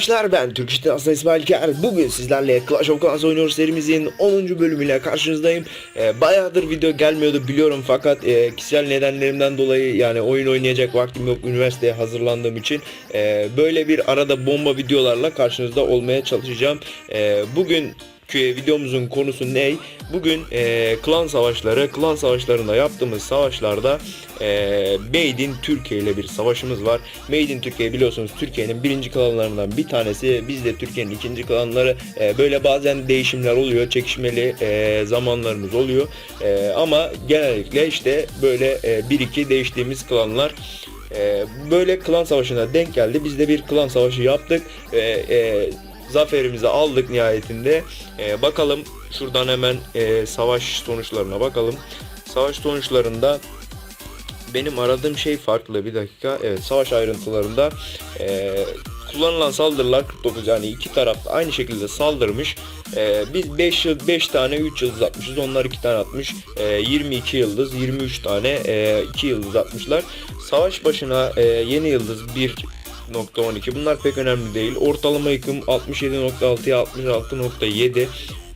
arkadaşlar ben Türk İşte Aslan İsmail Ker. Bugün sizlerle Clash of Clans oynuyoruz serimizin 10. bölümüyle karşınızdayım. Ee, bayağıdır video gelmiyordu biliyorum fakat e, kişisel nedenlerimden dolayı yani oyun oynayacak vaktim yok üniversiteye hazırlandığım için e, böyle bir arada bomba videolarla karşınızda olmaya çalışacağım. E, bugün videomuzun konusu ne? Bugün e, klan savaşları, klan savaşlarında yaptığımız savaşlarda e, Made in Türkiye ile bir savaşımız var. Made in Türkiye biliyorsunuz Türkiye'nin birinci klanlarından bir tanesi. Biz de Türkiye'nin ikinci klanları. E, böyle bazen değişimler oluyor, çekişmeli e, zamanlarımız oluyor. E, ama genellikle işte böyle e, bir iki değiştiğimiz klanlar. E, böyle klan savaşına denk geldi. Biz de bir klan savaşı yaptık. E, e, zaferimizi aldık nihayetinde. Ee, bakalım şuradan hemen e, savaş sonuçlarına bakalım. Savaş sonuçlarında benim aradığım şey farklı bir dakika. Evet savaş ayrıntılarında e, kullanılan saldırılar 49 yani iki taraf aynı şekilde saldırmış. E, biz 5 yıl 5 tane 3 yıldız atmışız. Onlar 2 tane atmış. E, 22 yıldız 23 tane e, 2 yıldız atmışlar. Savaş başına e, yeni yıldız 1 .12 bunlar pek önemli değil. Ortalama yıkım 67.6'ya 66.7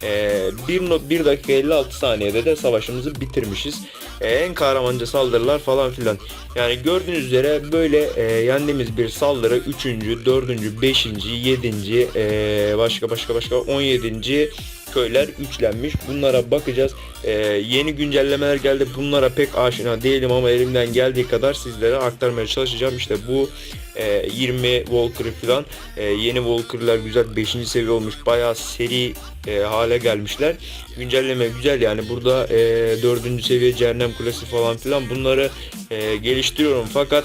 ee, 1, 1 dakika 56 saniyede de savaşımızı bitirmişiz. Ee, en kahramanca saldırılar falan filan. Yani gördüğünüz üzere böyle e, yendiğimiz bir saldırı 3. 4. 5. 7. E, başka başka başka 17. köyler üçlenmiş. Bunlara bakacağız. Ee, yeni güncellemeler geldi. Bunlara pek aşina değilim ama elimden geldiği kadar sizlere aktarmaya çalışacağım. İşte bu e, 20 Walker falan e, yeni Walker'lar güzel 5. seviye olmuş. Bayağı seri e, hale gelmişler. Güncelleme güzel yani burada e, 4. seviye cehennem kulesi falan filan bunları e, geliştiriyorum fakat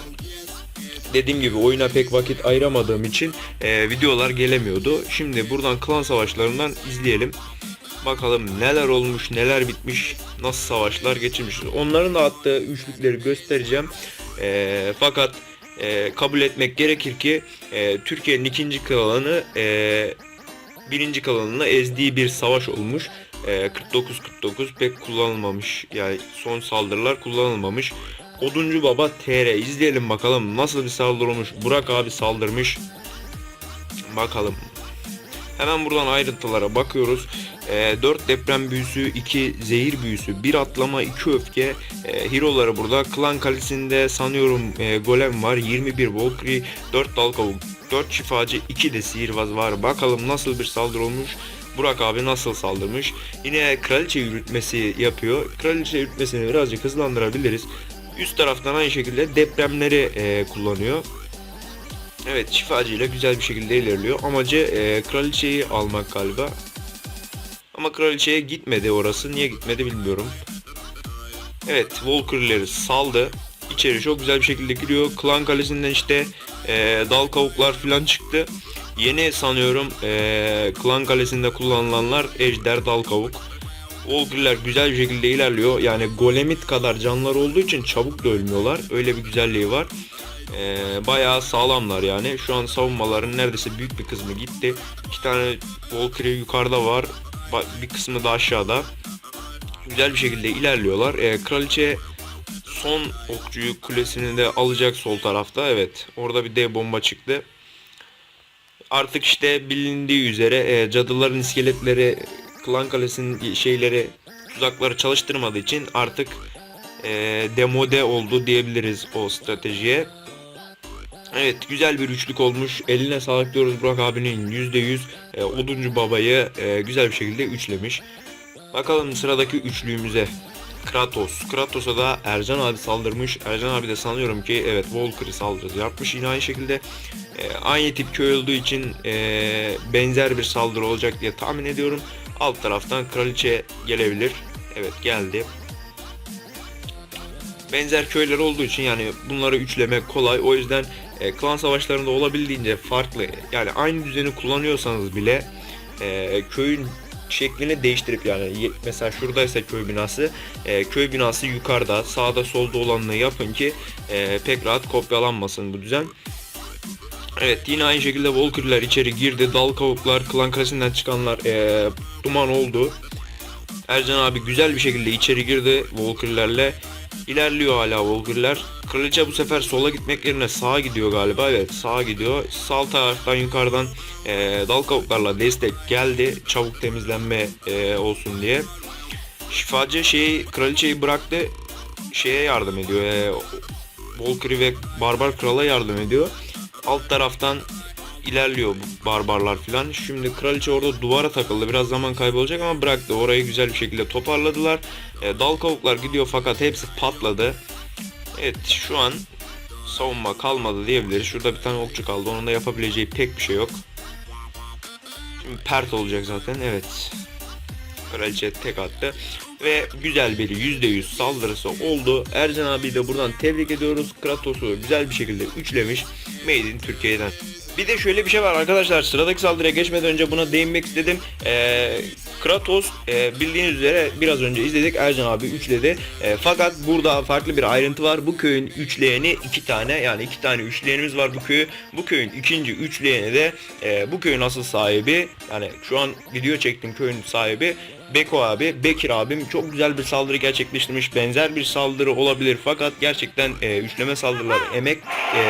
dediğim gibi oyuna pek vakit ayıramadığım için e, videolar gelemiyordu. Şimdi buradan klan savaşlarından izleyelim. Bakalım neler olmuş, neler bitmiş, nasıl savaşlar geçirmiş. Onların da attığı üçlükleri göstereceğim. E, fakat e, kabul etmek gerekir ki e, Türkiye'nin ikinci klanı e, birinci klanını ezdiği bir savaş olmuş. E, 49-49 pek kullanılmamış. Yani son saldırılar kullanılmamış. Oduncu Baba TR izleyelim bakalım nasıl bir saldırı olmuş. Burak abi saldırmış. Bakalım. Hemen buradan ayrıntılara bakıyoruz. E, 4 deprem büyüsü, 2 zehir büyüsü, 1 atlama, 2 öfke. E, hero'ları burada. Klan kalesinde sanıyorum e, golem var. 21 Valkyrie, 4 dal kavuk, 4 şifacı, 2 de sihirbaz var. Bakalım nasıl bir saldırı olmuş. Burak abi nasıl saldırmış. Yine kraliçe yürütmesi yapıyor. Kraliçe yürütmesini birazcık hızlandırabiliriz. Üst taraftan aynı şekilde depremleri e, kullanıyor. Evet şifacı ile güzel bir şekilde ilerliyor. Amacı e, kraliçeyi almak galiba. Ama kraliçeye gitmedi orası. Niye gitmedi bilmiyorum. Evet Walker'leri saldı. İçeri çok güzel bir şekilde giriyor. Klan kalesinden işte e, dal kavuklar falan çıktı. Yeni sanıyorum e, Klan kalesinde kullanılanlar ejder dal kavuk. Walker'ler güzel bir şekilde ilerliyor. Yani golemit kadar canlar olduğu için çabuk da ölmüyorlar. Öyle bir güzelliği var. Ee, bayağı sağlamlar yani. Şu an savunmaların neredeyse büyük bir kısmı gitti. İki tane Valkyrie yukarıda var. Bir kısmı da aşağıda. Güzel bir şekilde ilerliyorlar. Ee, kraliçe son okçuyu kulesini de alacak sol tarafta. Evet. Orada bir dev bomba çıktı. Artık işte bilindiği üzere e, cadıların iskeletleri klan kalesinin şeyleri tuzakları çalıştırmadığı için artık e, demode oldu diyebiliriz o stratejiye. Evet güzel bir üçlük olmuş. Eline sağlık diyoruz Burak abinin %100 e, Oduncu Baba'yı e, güzel bir şekilde üçlemiş. Bakalım sıradaki üçlüğümüze. Kratos. Kratos'a da Ercan abi saldırmış. Ercan abi de sanıyorum ki evet Volker'ı saldırı yapmış. Yine aynı şekilde e, aynı tip köy olduğu için e, benzer bir saldırı olacak diye tahmin ediyorum. Alt taraftan kraliçe gelebilir. Evet geldi. Benzer köyler olduğu için yani bunları üçlemek kolay. O yüzden e, klan savaşlarında olabildiğince farklı yani aynı düzeni kullanıyorsanız bile e, köyün şeklini değiştirip yani mesela şuradaysa köy binası e, köy binası yukarıda sağda solda olanını yapın ki e, pek rahat kopyalanmasın bu düzen. Evet yine aynı şekilde Walker'ler içeri girdi. Dal kavuklar, klan kalesinden çıkanlar e, duman oldu. Ercan abi güzel bir şekilde içeri girdi Walker'lerle. İlerliyor hala Volker'ler. Kraliçe bu sefer sola gitmek yerine sağa gidiyor galiba. Evet sağa gidiyor. Sağ taraftan yukarıdan e, dal kavuklarla destek geldi. Çabuk temizlenme e, olsun diye. Şifacı şeyi kraliçeyi bıraktı. Şeye yardım ediyor. E, Volker'i ve Barbar Kral'a yardım ediyor. Alt taraftan ilerliyor barbarlar filan. Şimdi kraliçe orada duvara takıldı. Biraz zaman kaybolacak ama bıraktı. Orayı güzel bir şekilde toparladılar. E, dal kavuklar gidiyor fakat hepsi patladı. Evet şu an savunma kalmadı diyebiliriz. Şurada bir tane okçu kaldı. Onun da yapabileceği pek bir şey yok. Şimdi pert olacak zaten. Evet. Kraliçe tek attı. Ve güzel bir %100 saldırısı oldu. Ercan abi de buradan tebrik ediyoruz. Kratos'u güzel bir şekilde üçlemiş. Made in Türkiye'den. Bir de şöyle bir şey var arkadaşlar. Sıradaki saldırıya geçmeden önce buna değinmek istedim. Ee, Kratos e, bildiğiniz üzere biraz önce izledik. Ercan abi üçledi. E, fakat burada farklı bir ayrıntı var. Bu köyün üçleyeni iki tane yani iki tane üçleyenimiz var bu köyü. Bu köyün ikinci üçleyeni de e, bu köyün asıl sahibi yani şu an video çektiğim köyün sahibi Beko abi, Bekir abim çok güzel bir saldırı gerçekleştirmiş. Benzer bir saldırı olabilir fakat gerçekten e, üçleme saldırıları emek e,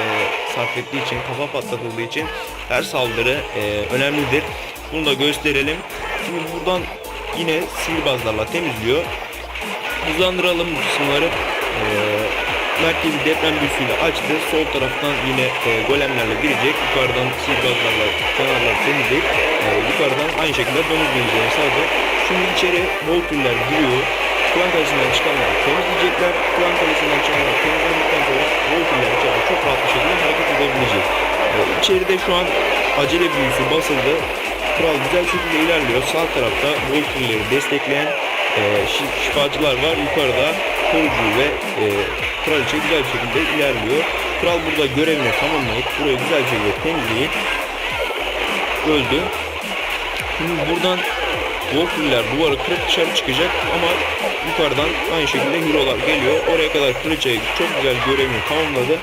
sarf ettiği için, kafa patlatıldığı için her saldırı e, önemlidir. Bunu da gösterelim. Şimdi buradan yine sihirbazlarla temizliyor. Hızlandıralım bu kısımları. E, merkezi deprem büyüsüyle açtı. Sol taraftan yine e, golemlerle girecek. Yukarıdan sihirbazlarla kenarları temizleyip e, yukarıdan aynı şekilde domuz denizlerine saracak. Şimdi içeri Volkürler giriyor. Klan kalesinden çıkanlar temizleyecekler. Klan kalesinden çıkanlar temizlendikten sonra Volkürler içeride çok rahat bir şekilde hareket edebilecek. E, içeride şu an acele büyüsü basıldı. Kral güzel şekilde ilerliyor. Sağ tarafta Volkürleri destekleyen e, şi- şifacılar var. Yukarıda korucu ve e, kraliçe güzel şekilde ilerliyor. Kral burada görevini tamamlayıp burayı güzel şekilde temizleyip öldü. Şimdi buradan Volkürler duvarı kırıp dışarı çıkacak ama yukarıdan aynı şekilde hero'lar geliyor. Oraya kadar kraliçe çok güzel görevini tamamladı.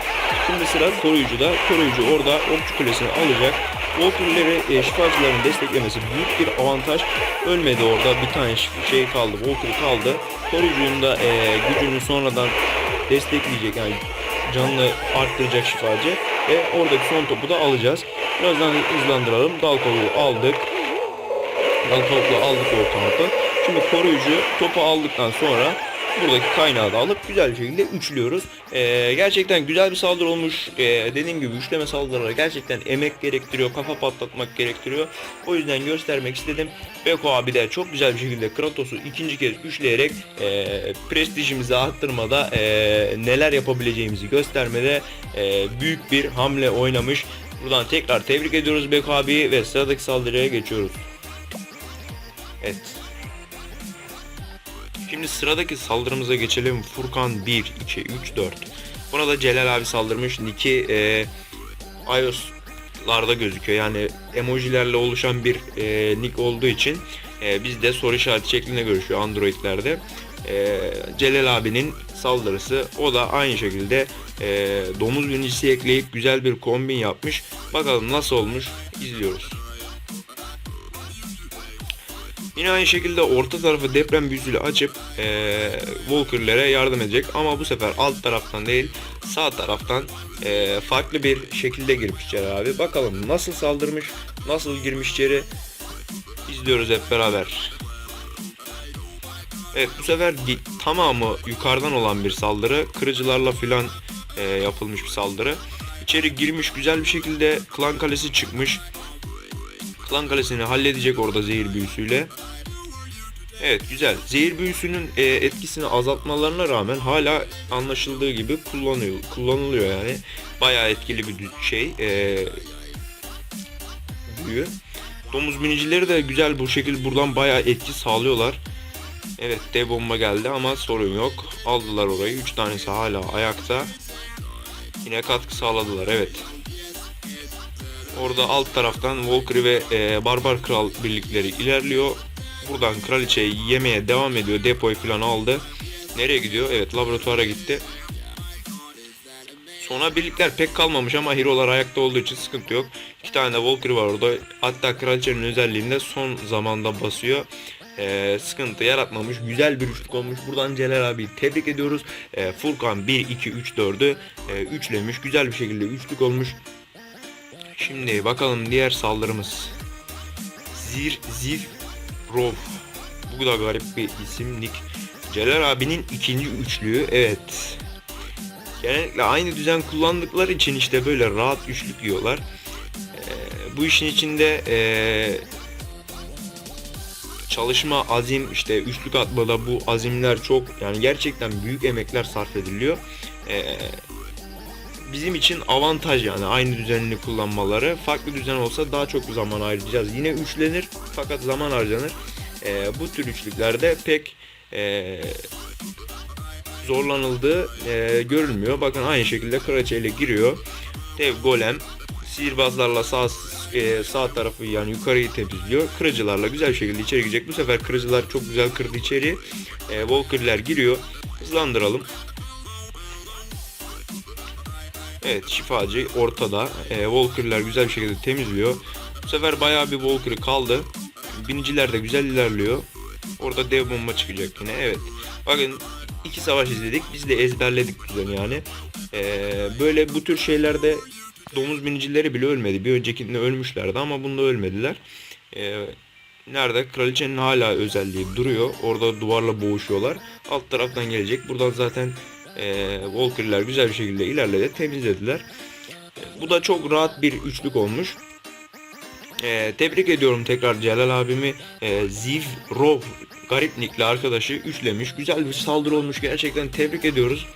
Şimdi sıra koruyucuda. Koruyucu orada okçu kulesini alacak. Volkürleri e, şifacıların desteklemesi büyük bir avantaj. Ölmedi orada bir tane şey kaldı. Volkür kaldı. Koruyucunun da e, gücünü sonradan destekleyecek yani canını arttıracak şifacı ve oradaki son topu da alacağız. Birazdan hızlandıralım. Dal kovuğu aldık. Dal kovuğu aldık ortalıkta. Şimdi koruyucu topu aldıktan sonra buradaki kaynağı da alıp güzel bir şekilde üçlüyoruz. Ee, gerçekten güzel bir saldırı olmuş. Ee, dediğim gibi üçleme saldırıları gerçekten emek gerektiriyor. Kafa patlatmak gerektiriyor. O yüzden göstermek istedim. Beko abi de çok güzel bir şekilde Kratos'u ikinci kez üçleyerek e, prestijimizi arttırmada e, neler yapabileceğimizi göstermede e, büyük bir hamle oynamış. Buradan tekrar tebrik ediyoruz Beko abi ve sıradaki saldırıya geçiyoruz. Evet. Şimdi sıradaki saldırımıza geçelim. Furkan 1, 2, 3, 4. Buna da Celal abi saldırmış. Nick'i e, iOS'larda gözüküyor. Yani emojilerle oluşan bir e, nick olduğu için e, bizde soru işareti şeklinde görüşüyor Android'lerde. E, Celal abinin saldırısı o da aynı şekilde e, domuz binicisi ekleyip güzel bir kombin yapmış. Bakalım nasıl olmuş izliyoruz. Yine aynı şekilde orta tarafı deprem büyüsüyle açıp eee Walker'lere yardım edecek ama bu sefer alt taraftan değil sağ taraftan eee, farklı bir şekilde girmiş içeri abi. Bakalım nasıl saldırmış, nasıl girmiş içeri izliyoruz hep beraber. Evet bu sefer tamamı yukarıdan olan bir saldırı. Kırıcılarla filan eee, yapılmış bir saldırı. İçeri girmiş güzel bir şekilde klan kalesi çıkmış. Klan kalesini halledecek orada zehir büyüsüyle. Evet güzel. Zehir büyüsünün e, etkisini azaltmalarına rağmen hala anlaşıldığı gibi kullanıyor, kullanılıyor yani. Bayağı etkili bir şey. E, büyü. Domuz binicileri de güzel bu şekilde buradan bayağı etki sağlıyorlar. Evet dev bomba geldi ama sorun yok. Aldılar orayı. 3 tanesi hala ayakta. Yine katkı sağladılar evet. Orada alt taraftan Valkyrie ve e, Barbar Kral birlikleri ilerliyor. Buradan kraliçeyi yemeye devam ediyor. Depoyu falan aldı. Nereye gidiyor? Evet laboratuvara gitti. Sonra birlikler pek kalmamış ama hero'lar ayakta olduğu için sıkıntı yok. İki tane de Valkyrie var orada. Hatta kraliçenin özelliğinde son zamanda basıyor. e, sıkıntı yaratmamış. Güzel bir üçlük olmuş. Buradan Celal abi tebrik ediyoruz. E, Furkan 1, 2, 3, 4'ü e, üçlemiş. Güzel bir şekilde üçlük olmuş. Şimdi bakalım diğer saldırımız. Zir Ziv Rov. Bu da garip bir isim. Nick. Celal abinin ikinci üçlüğü. Evet. Genellikle aynı düzen kullandıkları için işte böyle rahat üçlük yiyorlar. Ee, bu işin içinde ee, çalışma, azim, işte üçlük atmada bu azimler çok yani gerçekten büyük emekler sarf ediliyor. Ee, bizim için avantaj yani aynı düzenini kullanmaları. Farklı düzen olsa daha çok zaman harcayacağız. Yine üçlenir fakat zaman harcanır. Ee, bu tür üçlüklerde pek ee, zorlanıldığı e, görülmüyor. Bakın aynı şekilde Kraliçe ile giriyor. Dev golem sihirbazlarla sağ e, sağ tarafı yani yukarıyı temizliyor. Kırıcılarla güzel şekilde içeri girecek. Bu sefer kırıcılar çok güzel kırdı içeri. E, Walker'ler giriyor. Hızlandıralım. Evet şifacı ortada. E, Walker'lar güzel bir şekilde temizliyor. Bu sefer bayağı bir Walker'ı kaldı. Biniciler de güzel ilerliyor. Orada dev bomba çıkacak yine. Evet. Bakın iki savaş izledik. Biz de ezberledik düzeni yani. Ee, böyle bu tür şeylerde domuz binicileri bile ölmedi. Bir öncekinde ölmüşlerdi ama bunda ölmediler. Ee, nerede? Kraliçenin hala özelliği duruyor. Orada duvarla boğuşuyorlar. Alt taraftan gelecek. Buradan zaten e, Walker'lar güzel bir şekilde ilerledi. Temizlediler. Bu da çok rahat bir üçlük olmuş. E, tebrik ediyorum tekrar Celal abimi. E, Ziv Rov garip nickli arkadaşı üçlemiş. Güzel bir saldırı olmuş. Gerçekten tebrik ediyoruz.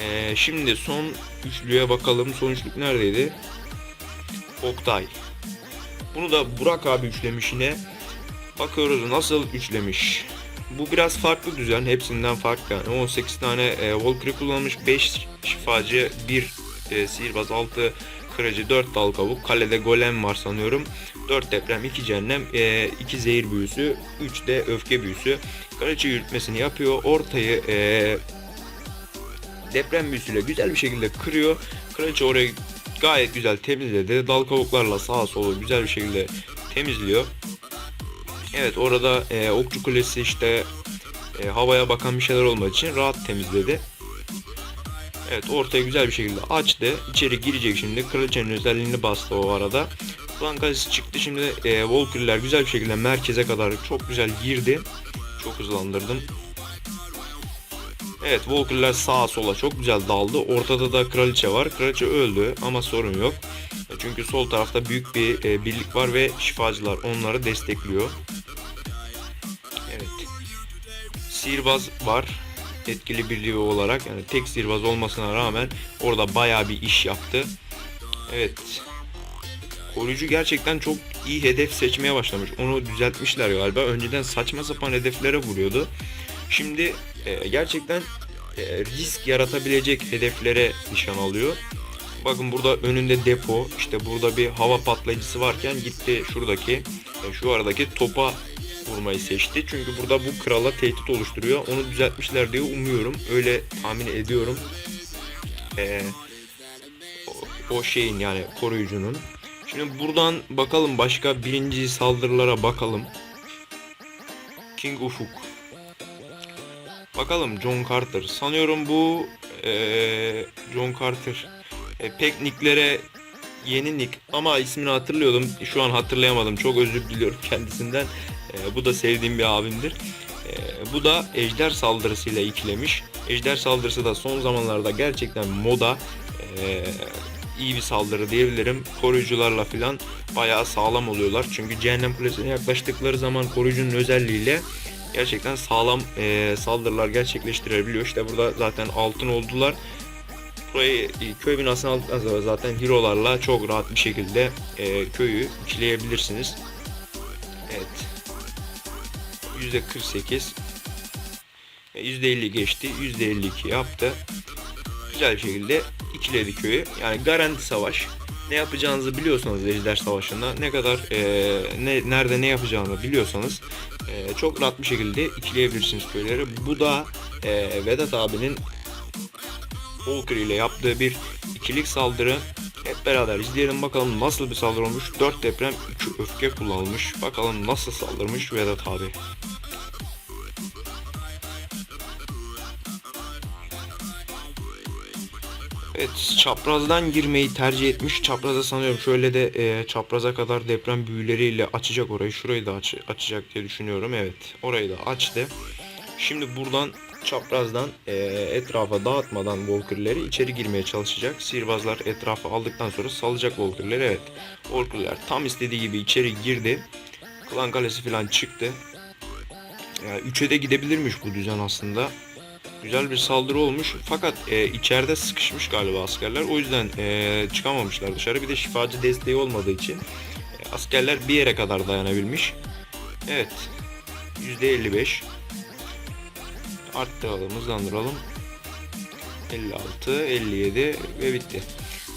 E, şimdi son üçlüye bakalım. Son üçlük neredeydi? Oktay. Bunu da Burak abi üçlemiş yine. Bakıyoruz nasıl üçlemiş. Bu biraz farklı düzen. Hepsinden farklı. Yani 18 tane e, Valkyrie kullanmış. 5 şifacı, 1 e, sihirbaz, 6 kırıcı, 4 dal kavuk. Kalede golem var sanıyorum. 4 deprem, 2 cehennem, 2 zehir büyüsü, 3 de öfke büyüsü. Kraliçe yürütmesini yapıyor. Ortayı e, deprem büyüsüyle güzel bir şekilde kırıyor. Kraliçe orayı gayet güzel temizledi. Dal kavuklarla sağa sola güzel bir şekilde temizliyor. Evet orada e, okçu kulesi işte e, havaya bakan bir şeyler olmadığı için rahat temizledi. Evet ortaya güzel bir şekilde açtı. İçeri girecek şimdi. Kraliçenin özelliğini bastı o arada. Flankası çıktı şimdi e, Walker'ler güzel bir şekilde merkeze kadar çok güzel girdi. Çok hızlandırdım. Evet Walker'lar sağa sola çok güzel daldı. Ortada da kraliçe var. Kraliçe öldü ama sorun yok. E, Çünkü sol tarafta büyük bir e, birlik var ve şifacılar onları destekliyor. Evet. Sihirbaz var. Etkili birliği olarak yani tek sihirbaz olmasına rağmen orada bayağı bir iş yaptı. Evet. Koruyucu gerçekten çok iyi hedef seçmeye başlamış. Onu düzeltmişler galiba. Önceden saçma sapan hedeflere vuruyordu. Şimdi e, gerçekten e, risk yaratabilecek hedeflere nişan alıyor. Bakın burada önünde depo, işte burada bir hava patlayıcısı varken gitti şuradaki, e, şu aradaki topa vurmayı seçti. Çünkü burada bu krala tehdit oluşturuyor. Onu düzeltmişler diye umuyorum. Öyle tahmin ediyorum. E, o, o şeyin yani koruyucunun. Şimdi buradan bakalım başka birinci saldırılara bakalım. King Ufuk. Bakalım John Carter. Sanıyorum bu eee, John Carter. E, pek nicklere yeni nick ama ismini hatırlıyordum. Şu an hatırlayamadım. Çok özür diliyorum kendisinden. E, bu da sevdiğim bir abimdir. E, bu da ejder saldırısıyla ikilemiş. Ejder saldırısı da son zamanlarda gerçekten moda. E, iyi bir saldırı diyebilirim. Koruyucularla filan bayağı sağlam oluyorlar. Çünkü cehennem kulesine yaklaştıkları zaman koruyucunun özelliğiyle gerçekten sağlam e, saldırılar gerçekleştirebiliyor. İşte burada zaten altın oldular. Burayı e, köy binasını aldıktan sonra zaten hero'larla çok rahat bir şekilde e, köyü ikileyebilirsiniz. Evet. %48 e, %50 geçti. %52 yaptı. Güzel bir şekilde ikiledi köyü. Yani garanti savaş. Ne yapacağınızı biliyorsanız Ejder Savaşı'nda ne kadar e, ne nerede ne yapacağını biliyorsanız e, çok rahat bir şekilde ikileyebilirsiniz köyleri. Bu da e, Vedat abinin Walker ile yaptığı bir ikilik saldırı. Hep beraber izleyelim bakalım nasıl bir saldırı olmuş. 4 deprem 3 öfke kullanılmış. Bakalım nasıl saldırmış Vedat abi. Evet çaprazdan girmeyi tercih etmiş. Çapraza sanıyorum şöyle de e, çapraza kadar deprem büyüleriyle açacak orayı. Şurayı da aç, açacak diye düşünüyorum. Evet orayı da açtı. Şimdi buradan çaprazdan e, etrafa dağıtmadan Walker'leri içeri girmeye çalışacak. Sihirbazlar etrafı aldıktan sonra salacak Walker'leri. Evet Walker'ler tam istediği gibi içeri girdi. Klan kalesi falan çıktı. Yani 3'e de gidebilirmiş bu düzen aslında. Güzel bir saldırı olmuş fakat e, içeride sıkışmış galiba askerler. O yüzden e, çıkamamışlar dışarı. Bir de şifacı desteği olmadığı için e, askerler bir yere kadar dayanabilmiş. Evet. %55. Arttıralım, hızlandıralım. 56, 57 ve bitti.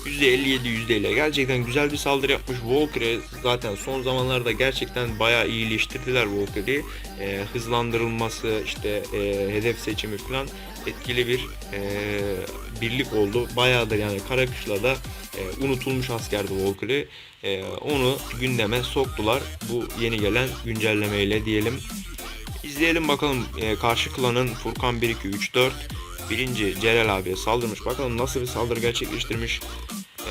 %57 yüzdeyle gerçekten güzel bir saldırı yapmış Walker'e zaten son zamanlarda gerçekten bayağı iyileştirdiler Walker'ı. E, hızlandırılması işte e, hedef seçimi falan etkili bir e, birlik oldu. Bayağıdır yani Karakışla'da e, unutulmuş askerdi Walker'ı. E, onu gündeme soktular. Bu yeni gelen güncellemeyle diyelim İzleyelim bakalım e, karşı klanın Furkan 1 2 3 4 birinci Celal abiye saldırmış. Bakalım nasıl bir saldırı gerçekleştirmiş.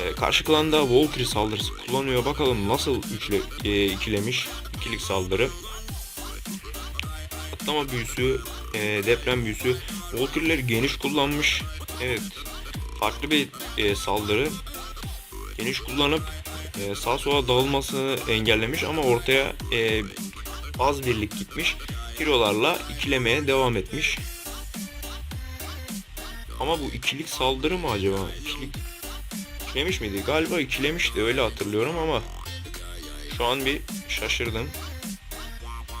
E, karşı klanda Valkyrie saldırısı kullanıyor. Bakalım nasıl üçlü e, ikilemiş. ikilik saldırı. Atlama büyüsü, e, deprem büyüsü. Valkyrie'leri geniş kullanmış. Evet. Farklı bir e, saldırı. Geniş kullanıp e, sağ sola dağılmasını engellemiş ama ortaya e, az birlik gitmiş. Hero'larla ikilemeye devam etmiş. Ama bu ikilik saldırı mı acaba? İkilik ikilemiş miydi? Galiba ikilemişti öyle hatırlıyorum ama şu an bir şaşırdım.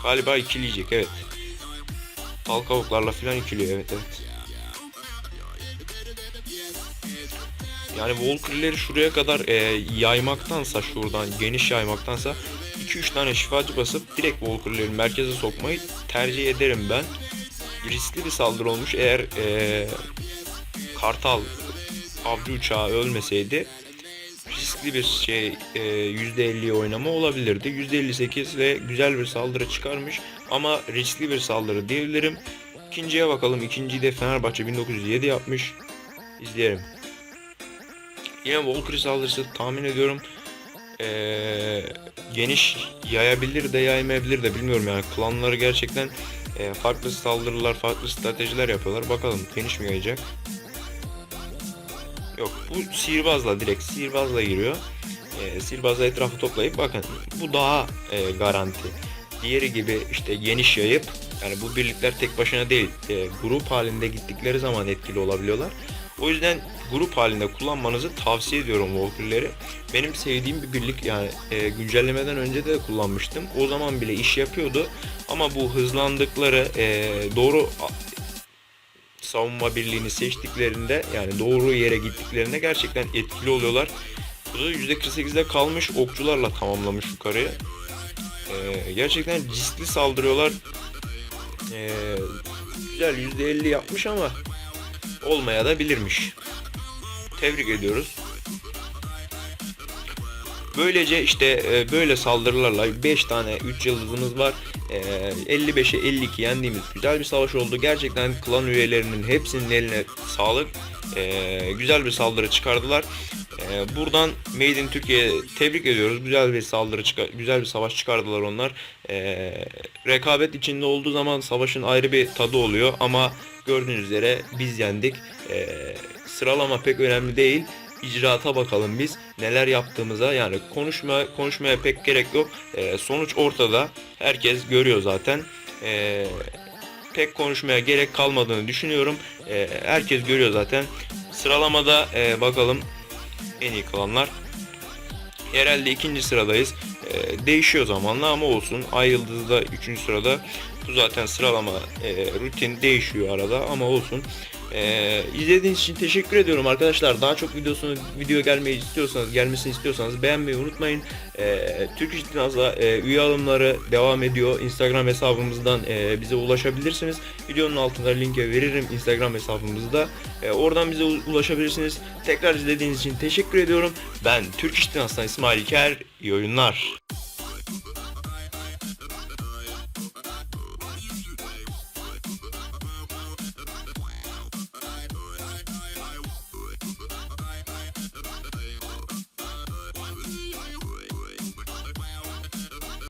Galiba ikileyecek evet. Tal kavuklarla falan ikiliyor evet evet. Yani Walker'leri şuraya kadar e, yaymaktansa şuradan geniş yaymaktansa 2-3 tane şifacı basıp direkt Walker'leri merkeze sokmayı tercih ederim ben. Riskli bir saldırı olmuş eğer e, Kartal avcı uçağı ölmeseydi riskli bir şey e, %50'ye oynama olabilirdi. %58 ve güzel bir saldırı çıkarmış ama riskli bir saldırı diyebilirim. İkinciye bakalım. İkinciyi de Fenerbahçe 1907 yapmış. İzleyelim. Yine Walker saldırısı tahmin ediyorum ee, geniş yayabilir de yaymayabilir de bilmiyorum yani. Klanları gerçekten e, farklı saldırılar farklı stratejiler yapıyorlar. Bakalım geniş mi yayacak? Yok bu sihirbazla direkt sihirbazla giriyor. E, sihirbazla etrafı toplayıp bakın bu daha e, garanti. Diğeri gibi işte geniş yayıp yani bu birlikler tek başına değil e, grup halinde gittikleri zaman etkili olabiliyorlar o yüzden grup halinde kullanmanızı tavsiye ediyorum Walker'leri. Benim sevdiğim bir birlik yani e, güncellemeden önce de kullanmıştım. O zaman bile iş yapıyordu. Ama bu hızlandıkları e, doğru savunma birliğini seçtiklerinde yani doğru yere gittiklerinde gerçekten etkili oluyorlar. Bu da %48'de kalmış okçularla tamamlamış yukarıya. E, gerçekten riskli saldırıyorlar. E, güzel %50 yapmış ama olmaya da bilirmiş. Tebrik ediyoruz. Böylece işte e, böyle saldırılarla 5 tane 3 yıldızımız var. 55'e 52 yendiğimiz güzel bir savaş oldu. Gerçekten klan üyelerinin hepsinin eline sağlık. E, güzel bir saldırı çıkardılar. E, buradan Made in Türkiye tebrik ediyoruz. Güzel bir saldırı çıkar, güzel bir savaş çıkardılar onlar. Rekabet içinde olduğu zaman savaşın ayrı bir tadı oluyor ama gördüğünüz üzere biz yendik. Sıralama pek önemli değil. İcraata bakalım biz. Neler yaptığımıza yani konuşma konuşmaya pek gerek yok. E, sonuç ortada. Herkes görüyor zaten. E, pek konuşmaya gerek kalmadığını düşünüyorum. E, herkes görüyor zaten. Sıralamada e, bakalım en iyi kalanlar. Herhalde ikinci sıradayız. E, değişiyor zamanla ama olsun. Ay Yıldız'da üçüncü sırada. Bu zaten sıralama e, rutin değişiyor arada ama olsun ee, izlediğiniz için teşekkür ediyorum arkadaşlar. Daha çok videosunu video gelmeyi istiyorsanız, gelmesini istiyorsanız beğenmeyi unutmayın. Ee, Türk İş Dinaz'la e, üye alımları devam ediyor. Instagram hesabımızdan e, bize ulaşabilirsiniz. Videonun altında linke veririm Instagram hesabımızda. E, oradan bize ulaşabilirsiniz. Tekrar izlediğiniz için teşekkür ediyorum. Ben Türk İş Dinaz'dan İsmail İker. İyi oyunlar.